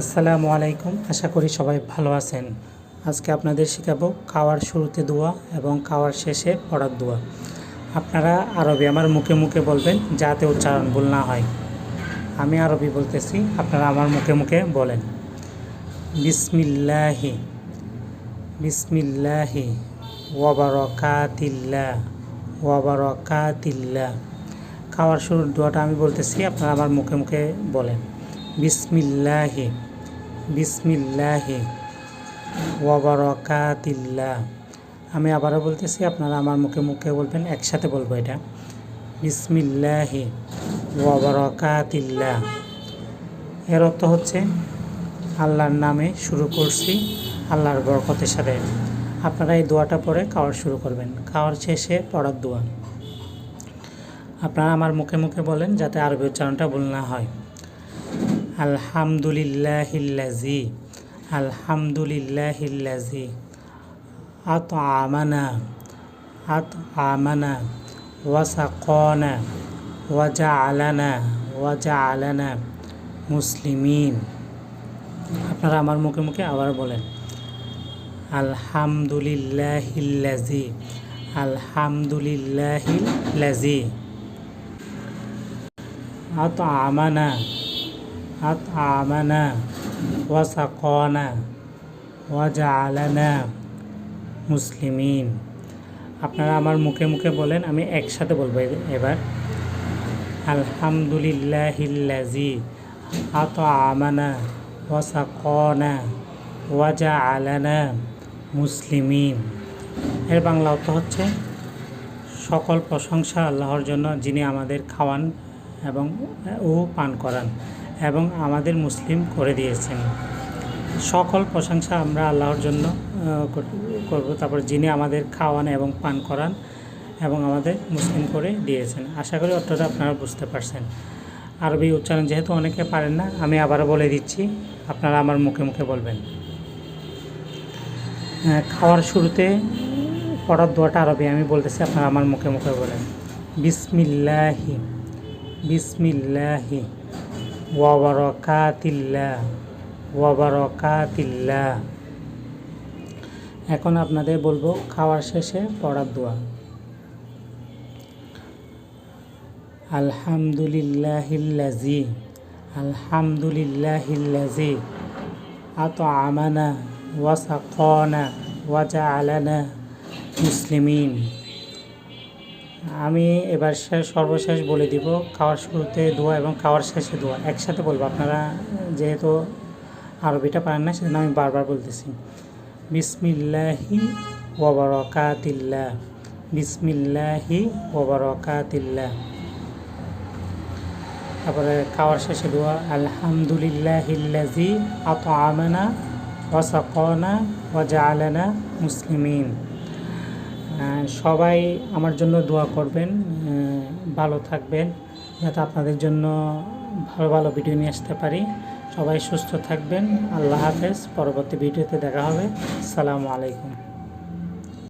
আসসালামু আলাইকুম। আশা করি সবাই ভালো আছেন। আজকে আপনাদের শেখাবো খাওয়ার শুরুতে দোয়া এবং খাওয়ার শেষে পড়ার দোয়া। আপনারা আরবি আমার মুখে মুখে বলবেন যাতে উচ্চারণ ভুল না হয়। আমি আরবি বলতেছি, আপনারা আমার মুখে মুখে বলেন। বিসমিল্লাহি বিসমিল্লাহি ওয়াবারকাতিল্লাহ ওয়াবারকাতিল্লাহ খাওয়ার শুরুর দোয়াটা আমি বলতেছি, আপনারা আমার মুখে মুখে বলেন। বিসমিল্লাহি বিসমিল্লাহি ওয়াবারকাতিল্লাহ আমি আবারও বলতেছি, আপনারা আমার মুখে মুখে বলবেন, একসাথে বলব এটা। বিসমিল্লাহি ওয়াবারকাতিল্লাহ এর অর্থ হচ্ছে, আল্লাহর নামে শুরু করছি, আল্লাহর বরকতের সাথে। আপনারা এই দোয়াটা পরে খাওয়ার শুরু করবেন। খাওয়ার শেষে পড়ার দোয়া। আপনারা আমার মুখে মুখে বলেন, যাতে আরবি উচ্চারণটা ভুল না হয়। আলহামদুলিল্লাহিল্লাজি আলহামদুলিল্লাহিল্লাজি আত আমানা আত আমানা ওয়াসাকনা ওয়াজা আলানা ওয়াজা আলানা মুসলিমিন। আপনারা আমার মুখে মুখে আবার বলেন, আলহামদুলিল্লাহিল্লাজি আলহামদুলিল্লাহিল্লাজি আত আমানা আমানা ওয়াসাকনা ওয়াজালানা মুসলিমিন আপনারা আমার মুখে মুখে বলেন, আমি একসাথে বলব এবার। আলহামদুলিল্লাহিল্লাজি আত আমানা ওয়াসাকনা ওয়াজালানা মুসলিমিন। এর বাংলা অর্থ হচ্ছে, সকল প্রশংসা আল্লাহর জন্য যিনি আমাদের খাওয়ান এবং ও পান করান। এবং আমাদের মুসলিম করে দিয়েছেন। সকল প্রশংসা আমরা আল্লাহর জন্য করব। তারপর যিনি আমাদের খাওয়ান এবং পান করান এবং আমাদের মুসলিম করে দিয়েছেন। আশা করি অর্থটা আপনারা বুঝতে পারছেন। আরবি উচ্চারণ যেহেতু অনেকে পারেন না, আমি আবারও বলে দিচ্ছি, আপনারা আমার মুখে মুখে বলবেন। খাওয়ার শুরুতে পড়ার দোয়াটা আরবি, আমি বলতেছি আপনারা আমার মুখে মুখে বলেন। বিসমিল্লাহি বিসমিল্লাহি। ওয়াবারকাতিল্লাহ এখন আপনাদের বলব খাওয়ার শেষে পড়ার দোয়া। আলহামদুলিল্লাহিল্লাজি আলহামদুলিল্লাহিল্লাজি আত আমানা ওয়াসাকনা ওয়াজা আলানা মুসলিমিন। আমি এবার শেষ সর্বশেষ বলে দিব খাওয়ার শুরুতে দোয়া এবং খাওয়ার শেষে দোয়া। একসাথে বলব আপনারা যেহেতু আরবিটা পারেন না সেজন্য আমি বারবার বলতেছি। বিসমিল্লাহি ওবরকাতিল্লাহ বিসমিল্লাহি ওবরকাতিল্লাহ তারপরে খাওয়ার শেষে দোয়া আলহামদুলিল্লাহিল্লাজি আত আমানা ওয়াসাকনা ওয়াজা মুসলিমিন। আহ, সবাই আমার জন্য দোয়া করবেন ভালো থাকবেন, যাতে আপনাদের জন্য ভালো ভালো ভিডিও নিয়ে আসতে পারি। সবাই সুস্থ থাকবেন, আল্লাহ হাফেজ, পরবর্তী ভিডিওতে দেখা হবে। সালামু আলাইকুম।